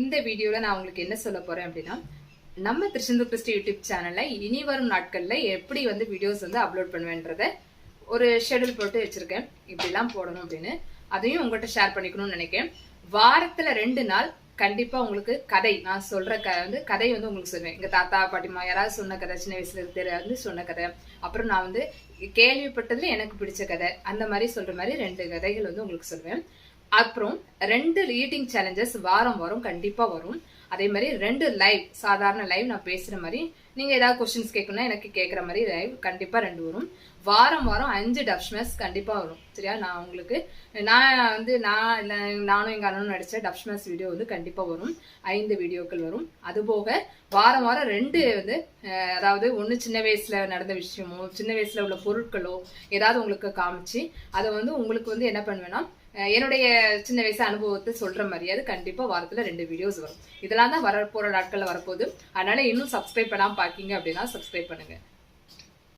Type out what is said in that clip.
இந்த வீடியோவில் நான் உங்களுக்கு என்ன சொல்ல போகிறேன் அப்படின்னா நம்ம திருச்செந்தூர் கிறிஸ்டி யூடியூப் சேனலில் இனி வரும் நாட்களில் எப்படி வந்து வீடியோஸ் வந்து அப்லோட் பண்ணுவேன்றத ஒரு ஷெடியூல் போட்டு வச்சுருக்கேன். இப்படிலாம் போடணும் அப்படின்னு. அதையும் உங்கள்கிட்ட ஷேர் பண்ணிக்கணும்னு நினைக்கிறேன். வாரத்தில் ரெண்டு நாள் கண்டிப்பாக உங்களுக்கு கதை நான் சொல்கிற க வந்து கதை வந்து உங்களுக்கு சொல்லுவேன். எங்கள் தாத்தா பாட்டிமா யாராவது சொன்ன கதை சின்ன வயசுல இருக்கிற வந்து சொன்ன கதை. அப்புறம் நான் வந்து கேள்விப்பட்டதில் எனக்கு பிடிச்ச கதை. அந்த மாதிரி சொல்கிற மாதிரி ரெண்டு கதைகள் வந்து உங்களுக்கு சொல்லுவேன். அப்புறம் ரெண்டு ரீடிங் சேலஞ்சஸ் வாரம் வாரம் கண்டிப்பா வரும். அதே மாதிரி ரெண்டு லைவ் சாதாரண லைவ் நான் பேசுற மாதிரி நீங்க ஏதாவது கொஸ்டின்ஸ் கேட்கணும்னா எனக்கு கேட்குற மாதிரி லைவ் கண்டிப்பா ரெண்டு வரும். வாரம் வாரம் அஞ்சு டப்ஸ்மேஸ் கண்டிப்பாக வரும். சரியா? நான் உங்களுக்கு நான் வந்து நான் நானும் எங்கள் அண்ணனும் நடிச்ச டப்ஸ்மேஸ் வீடியோ வந்து கண்டிப்பாக வரும். ஐந்து வீடியோக்கள் வரும். அதுபோக வாரம் வாரம் ரெண்டு வந்து அதாவது ஒன்று சின்ன வயசில் நடந்த விஷயமோ சின்ன வயசில் உள்ள பொருட்களோ ஏதாவது உங்களுக்கு காமிச்சு அதை வந்து உங்களுக்கு வந்து என்ன பண்ணுவேன்னா என்னுடைய சின்ன வயசு அனுபவத்தை சொல்ற மாதிரியாவது கண்டிப்பா வாரத்துல ரெண்டு வீடியோஸ் வரும். இதெல்லாம் தான் வரப்போற நாட்கள்ல வரப்போகுது. அதனால இன்னும் சப்ஸ்கிரைப் பண்ணாம பாக்கீங்க அப்படின்னா சப்ஸ்கிரைப் பண்ணுங்க.